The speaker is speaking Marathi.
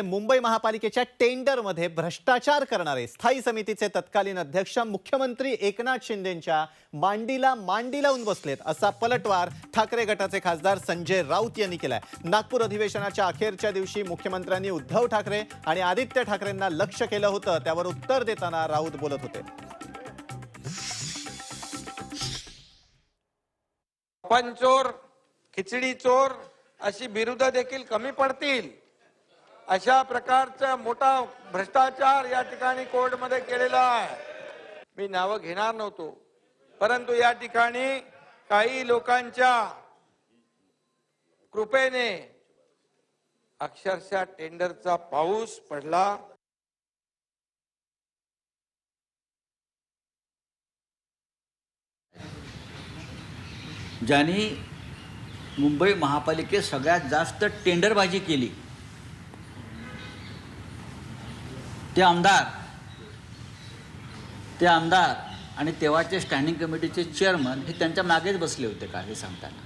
मुंबई महापालिकेच्या टेंडरमध्ये भ्रष्टाचार करणारे स्थायी समितीचे तत्कालीन अध्यक्ष मुख्यमंत्री एकनाथ शिंदेंच्या मांडीला मांडी लावून बसलेत असा पलटवार ठाकरे गटाचे खासदार संजय राऊत यांनी केलाय. नागपूर अधिवेशनाच्या अखेरच्या दिवशी मुख्यमंत्र्यांनी उद्धव ठाकरे आणि आदित्य ठाकरेंना लक्ष केलं होतं त्यावर उत्तर देताना राऊत बोलत होते. पंचोर खिचडी चोर अशी बिरुदं देखील कमी पडतील. अशा प्रकारचा मोठा भ्रष्टाचार या ठिकाणी कोर्टमध्ये केलेला आहे. मी नावं घेणार नव्हतो. परंतु या ठिकाणी काही लोकांच्या कृपेने अक्षरशः टेंडरचा पाऊस पडला. ज्यांनी मुंबई महापालिकेत सगळ्यात जास्त टेंडरबाजी केली ते आमदार. ते आमदार आणि तेव्हाचे स्टँडिंग कमिटीचे चेअरमन हे त्यांच्या मागेच बसले होते का हे सांगताना?